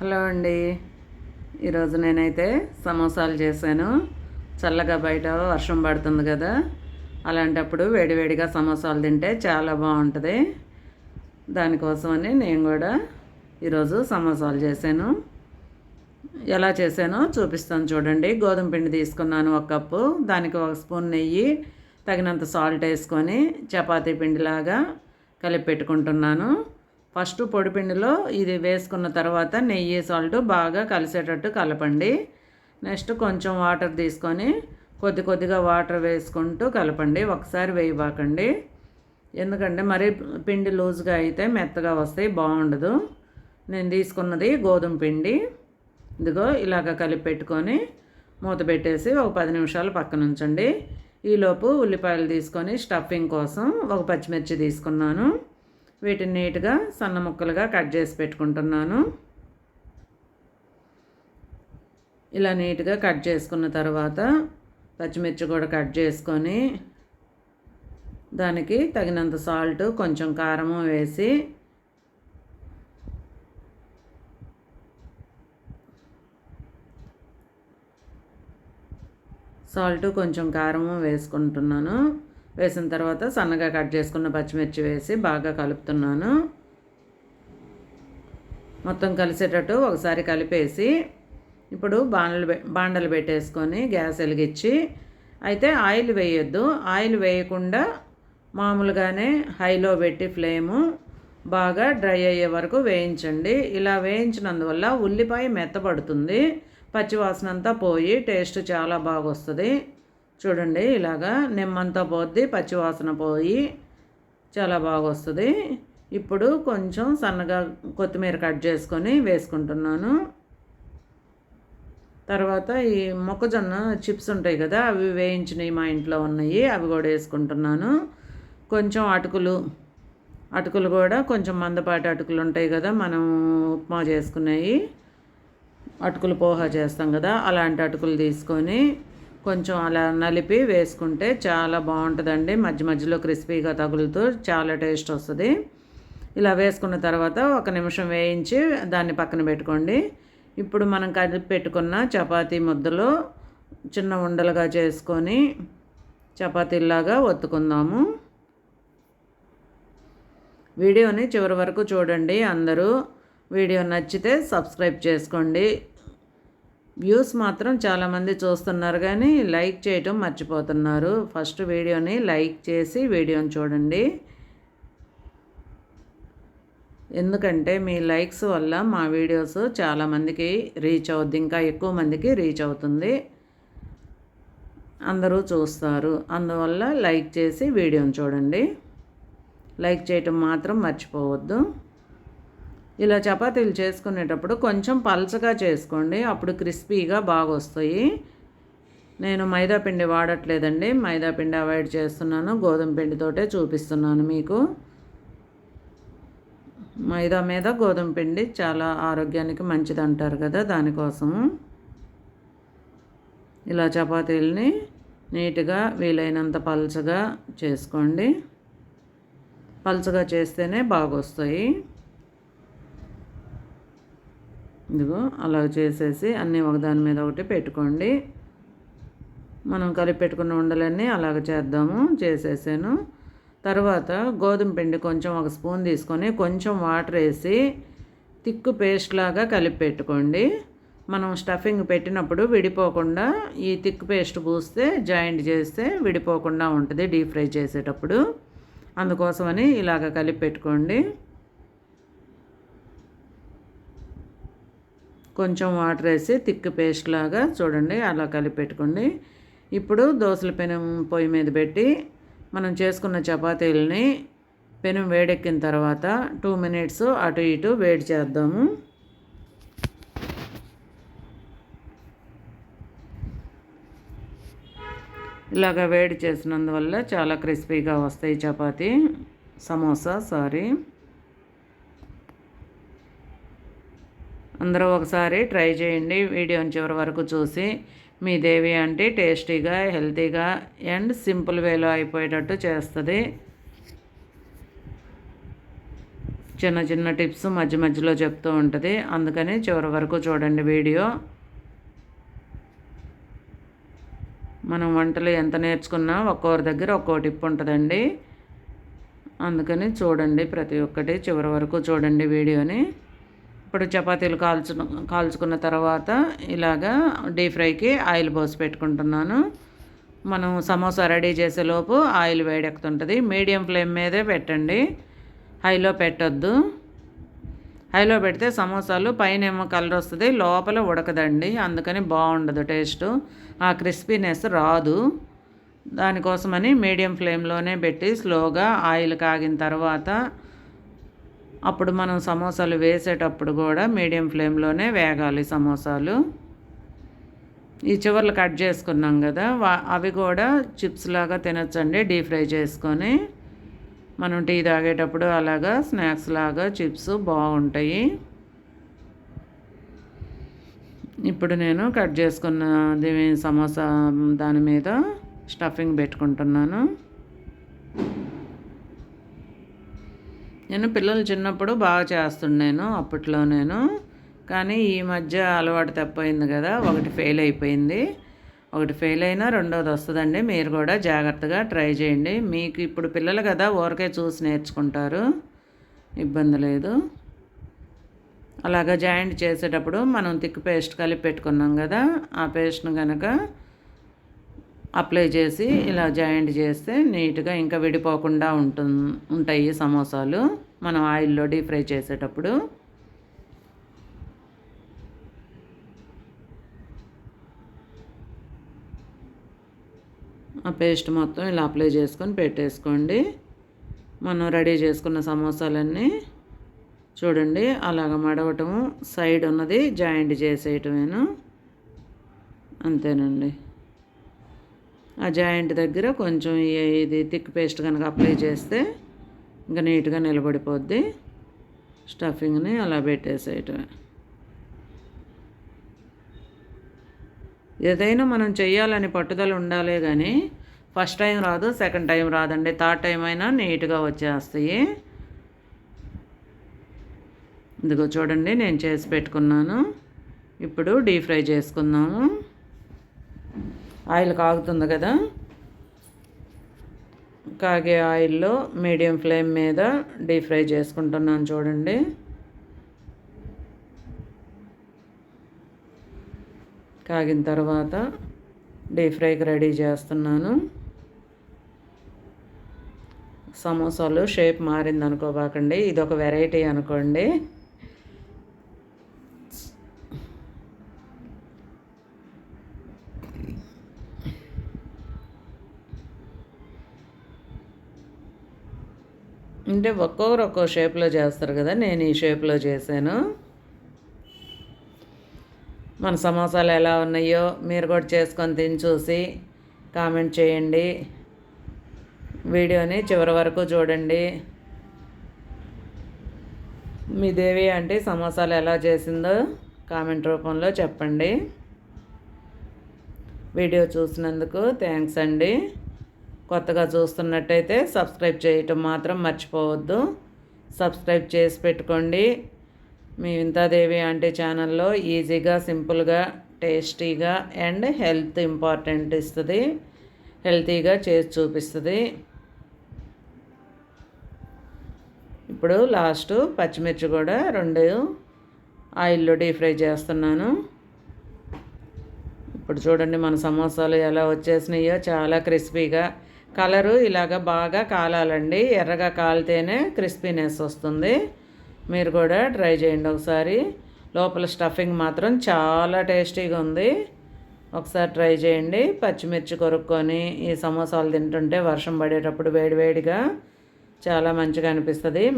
Hello అండి. ఈరోజు నేనైతే సమోసాలు చేశాను. చల్లగా బయట వర్షం పడుతుంది కదా. అలాంటప్పుడు వేడివేడిగా సమోసాలు తింటే చాలా బాగుంటుంది. దానికోసమని నేను కూడా ఈరోజు సమోసాలు చేశాను. ఎలా చేశానో చూపిస్తాను చూడండి. గోధుమ పిండి తీసుకున్నాను ఒక కప్పు. దానికి ఒక స్పూన్ నెయ్యి తగినంత సాల్ట్ వేసుకొని చపాతీ పిండిలాగా కలిపి పెట్టుకుంటున్నాను. ఫస్ట్ పొడిపిండిలో ఇది వేసుకున్న తర్వాత నెయ్యి సాల్ట్ బాగా కలిసేటట్టు కలపండి. నెక్స్ట్ కొంచెం వాటర్ తీసుకొని కొద్ది కొద్దిగా వాటర్ వేసుకుంటూ కలపండి. ఒకసారి వేయబాకండి. ఎందుకంటే మరి పిండి లూజ్గా అయితే మెత్తగా వస్తాయి బాగుండదు. నేను తీసుకున్నది గోధుమ పిండి. ఇదిగో ఇలాగ కలిపి పెట్టుకొని మూత పెట్టేసి ఒక పది నిమిషాలు పక్కన ఉంచండి. ఈలోపు ఉల్లిపాయలు తీసుకొని స్టఫింగ్ కోసం ఒక పచ్చిమిర్చి తీసుకున్నాను. వీటిని నీట్గా సన్న ముక్కలుగా కట్ చేసి పెట్టుకుంటున్నాను. ఇలా నీట్గా కట్ చేసుకున్న తర్వాత పచ్చిమిర్చి కూడా కట్ చేసుకొని దానికి తగినంత సాల్ట్ కొంచెం కారము వేసి సాల్ట్ కొంచెం కారము వేసుకుంటున్నాను. వేసిన తర్వాత సన్నగా కట్ చేసుకున్న పచ్చిమిర్చి వేసి బాగా కలుపుతున్నాను. మొత్తం కలిసేటట్టు ఒకసారి కలిపేసి ఇప్పుడు బాండలు బాండలు పెట్టేసుకొని గ్యాస్ వెలిగించి అయితే ఆయిల్ వేయొద్దు. ఆయిల్ వేయకుండా మామూలుగానే హైలో పెట్టి ఫ్లేము బాగా డ్రై అయ్యే వరకు వేయించండి. ఇలా వేయించినందువల్ల ఉల్లిపాయ మెత్తబడుతుంది పచ్చివాసన అంతా పోయి టేస్ట్ చాలా బాగా వస్తుంది చూడండి ఇలాగా నిమ్మంతా పోద్ది పచ్చివాసన పోయి చాలా బాగా వస్తుంది ఇప్పుడు కొంచెం సన్నగా కొత్తిమీర కట్ చేసుకొని వేసుకుంటున్నాను. తర్వాత ఈ మొక్కజొన్న చిప్స్ ఉంటాయి కదా అవి వేయించినవి మా ఇంట్లో ఉన్నాయి అవి కూడా వేసుకుంటున్నాను. కొంచెం అటుకులు అటుకులు కూడా కొంచెం మందపాటి అటుకులు ఉంటాయి కదా మనం ఉప్మా చేసుకునేవి అటుకులు పోహ చేస్తాం కదా అలాంటి అటుకులు తీసుకొని కొంచెం అలా నలిపి వేసుకుంటే చాలా బాగుంటుందండి. మధ్య మధ్యలో క్రిస్పీగా తగులుతూ చాలా టేస్ట్ వస్తుంది. ఇలా వేసుకున్న తర్వాత ఒక నిమిషం వేయించి దాన్ని పక్కన పెట్టుకోండి. ఇప్పుడు మనం కలిపి పెట్టుకున్న చపాతీ ముద్దలో చిన్న ఉండలుగా చేసుకొని చపాతీలాగా ఒత్తుకుందాము. వీడియోని చివరి వరకు చూడండి అందరూ. వీడియో నచ్చితే సబ్స్క్రైబ్ చేసుకోండి. వ్యూస్ మాత్రం చాలామంది చూస్తున్నారు కానీ లైక్ చేయటం మర్చిపోతున్నారు. ఫస్ట్ వీడియోని లైక్ చేసి వీడియోని చూడండి. ఎందుకంటే మీ లైక్స్ వల్ల మా వీడియోస్ చాలామందికి రీచ్ అవుద్ది ఇంకా ఎక్కువ మందికి రీచ్ అవుతుంది. అందరూ చూస్తారు. అందువల్ల లైక్ చేసి వీడియోని చూడండి. లైక్ చేయటం మాత్రం మర్చిపోవద్దు. ఇలా చపాతీలు చేసుకునేటప్పుడు కొంచెం పలచగా చేసుకోండి. అప్పుడు క్రిస్పీగా బాగా వస్తాయి నేను మైదా పిండి వాడట్లేదండి. మైదా పిండి అవాయిడ్ చేస్తున్నాను. గోధుమ పిండితోటే చూపిస్తున్నాను మీకు. మైదా మీద గోధుమ పిండి చాలా ఆరోగ్యానికి మంచిది అంటారు కదా దానికోసము ఇలా చపాతీలని నీట్గా వీలైనంత పలచగా చేసుకోండి. పలచగా చేస్తేనే బాగా వస్తాయి ఇదిగో అలా చేసేసి అన్నీ ఒకదాని మీద ఒకటి పెట్టుకోండి. మనం కలిపి పెట్టుకున్న ఉండలన్నీ అలాగ చేద్దాము చేసేసాను. తర్వాత గోధుమ పిండి కొంచెం ఒక స్పూన్ తీసుకొని కొంచెం వాటర్ వేసి తిక్కు పేస్ట్ లాగా కలిపి పెట్టుకోండి. మనం స్టఫింగ్ పెట్టినప్పుడు విడిపోకుండా ఈ తిక్కు పేస్ట్ పూస్తే జాయింట్ చేస్తే విడిపోకుండా ఉంటుంది డీప్ ఫ్రై చేసేటప్పుడు. అందుకోసమని ఇలాగ కలిపి పెట్టుకోండి. కొంచెం వాటర్ వేసి థిక్ పేస్ట్ లాగా చూడండి అలా కలిపి పెట్టుకోండి. ఇప్పుడు దోశల పెనం పొయ్యి మీద పెట్టి మనం చేసుకున్న చపాతీలని పెనం వేడెక్కిన తర్వాత టూ మినిట్స్ అటు ఇటు వేడి చేద్దాము. ఇలాగ వేడి చేసినందువల్ల చాలా క్రిస్పీగా వస్తాయి చపాతీ. సమోసా సారీ. అందరూ ఒకసారి ట్రై చేయండి వీడియోని చివరి వరకు చూసి. మీ దేవి అంటే టేస్టీగా హెల్తీగా అండ్ సింపుల్ వేలో అయిపోయేటట్టు చేస్తుంది. చిన్న చిన్న టిప్స్ మధ్య మధ్యలో చెప్తూ ఉంటుంది. అందుకని చివరి వరకు చూడండి వీడియో. మనం వంటలు ఎంత నేర్చుకున్నా ఒక్కొక్కరి దగ్గర ఒక్కో టిప్ ఉంటుందండి. అందుకని చూడండి ప్రతి ఒక్కటి చివరి వరకు చూడండి వీడియోని. ఇప్పుడు చపాతీలు కాల్చు కాల్చుకున్న తర్వాత ఇలాగా డీప్ ఫ్రైకి ఆయిల్ పోసి పెట్టుకుంటున్నాను. మనం సమోసా రెడీ చేసేలోపు ఆయిల్ వేడెక్కుతుంటుంది. మీడియం ఫ్లేమ్ మీదే పెట్టండి. హైలో పెట్టొద్దు. హైలో పెడితే సమోసాలు పైన ఏమో కలర్ వస్తుంది లోపల ఉడకదండి. అందుకని బాగుండదు టేస్ట్. ఆ క్రిస్పీనెస్ రాదు. దానికోసమని మీడియం ఫ్లేమ్లోనే పెట్టి స్లోగా ఆయిల్ కాగిన తర్వాత అప్పుడు మనం సమోసాలు వేసేటప్పుడు కూడా మీడియం ఫ్లేమ్లోనే వేగాలి సమోసాలు. ఈ చివర్లు కట్ చేసుకున్నాం కదా అవి కూడా చిప్స్ లాగా తినచ్చండి డీప్ ఫ్రై చేసుకొని. మనం టీ తాగేటప్పుడు అలాగా స్నాక్స్ లాగా చిప్స్ బాగుంటాయి. ఇప్పుడు నేను కట్ చేసుకున్న సమోసా దాని మీద స్టఫింగ్ పెట్టుకుంటున్నాను. నేను పిల్లలు చిన్నప్పుడు బాగా చేస్తుండేను అప్పట్లో నేను కానీ ఈ మధ్య అలవాటు తప్పైంది కదా ఒకటి ఫెయిల్ అయిపోయింది. ఒకటి ఫెయిల్ అయినా రెండోది వస్తుందండి. మీరు కూడా జాగ్రత్తగా ట్రై చేయండి. మీకు ఇప్పుడు పిల్లలు కదా ఊరికే చూసి నేర్చుకుంటారు. ఇబ్బంది లేదు. అలాగా జాయింట్ చేసేటప్పుడు మనం థిక్ పేస్ట్ కలిపి పెట్టుకున్నాం కదా ఆ పేస్ట్ను కనుక అప్లై చేసి ఇలా జాయింట్ చేస్తే నీట్గా ఇంకా విడిపోకుండా ఉంటుంది ఉంటాయి సమోసాలు. మనం ఆయిల్లో డీప్ ఫ్రై చేసేటప్పుడు. ఆ పేస్ట్ మొత్తం ఇలా అప్లై చేసుకొని పెట్టేసుకోండి. మనం రెడీ చేసుకున్న సమోసాలన్నీ చూడండి అలాగ మడవటము. సైడ్ ఉన్నది జాయింట్ చేసేయటమేను? అంతేనండి. ఆ జాయింట్ దగ్గర కొంచెం ఇది థిక్ పేస్ట్ కనుక అప్లై చేస్తే ఇంకా నీట్గా నిలబడిపోద్ది. స్టఫింగ్ని అలా పెట్టేసేయటమే. ఏదైనా మనం చేయాలని పట్టుదల ఉండాలే కానీ ఫస్ట్ టైం రాదు సెకండ్ టైం రాదండి. థర్డ్ టైం అయినా నీట్గా వచ్చేస్తాయి. ఇదిగో చూడండి నేను చేసి పెట్టుకున్నాను. ఇప్పుడు డీప్ ఫ్రై చేసుకుందాము. ఆయిల్ కాగుతుంది కదా? కాగే ఆయిల్లో మీడియం ఫ్లేమ్ మీద డీప్ ఫ్రై చేసుకుంటున్నాను చూడండి. కాగిన తర్వాత డీప్ ఫ్రైకి రెడీ చేస్తున్నాను. సమోసాలు షేప్ మారింది అనుకోబాకండి ఇది ఒక వెరైటీ అనుకోండి. అంటే ఒక్కొక్కరు ఒక్కో షేప్లో చేస్తారు కదా నేను ఈ షేప్లో చేశాను. మన సమోసాలు ఎలా ఉన్నాయో మీరు కూడా చేసుకొని తిని చూసి కామెంట్ చేయండి. వీడియోని చివరి వరకు చూడండి. మీ దేవి అంటే సమోసాలు ఎలా చేసిందో కామెంట్ రూపంలో చెప్పండి. వీడియో చూసినందుకు థ్యాంక్స్ అండి. కొత్తగా చూస్తున్నట్టయితే సబ్స్క్రైబ్ చేయటం మాత్రం మర్చిపోవద్దు. సబ్స్క్రైబ్ చేసి పెట్టుకోండి. మీ వింతాదేవి అంటే ఛానల్లో ఈజీగా సింపుల్గా టేస్టీగా అండ్ హెల్త్ ఇంపార్టెంట్ ఇస్తుంది. హెల్తీగా చేసి చూపిస్తుంది. ఇప్పుడు లాస్ట్ పచ్చిమిర్చి కూడా రెండు ఆయిల్లో డీప్ ఫ్రై చేస్తున్నాను. ఇప్పుడు చూడండి మన సమోసాలు ఎలా వచ్చేసినాయో. చాలా క్రిస్పీగా కలరు ఇలాగ బాగా కాలాలండి. ఎర్రగా కాలితేనే క్రిస్పీనెస్ వస్తుంది. మీరు కూడా ట్రై చేయండి ఒకసారి. లోపల స్టఫింగ్ మాత్రం చాలా టేస్టీగా ఉంది. ఒకసారి ట్రై చేయండి. పచ్చిమిర్చి కొరుక్కొని ఈ సమోసాలు తింటుంటే వర్షం పడేటప్పుడు వేడివేడిగా చాలా మంచిగా అనిపిస్తుంది.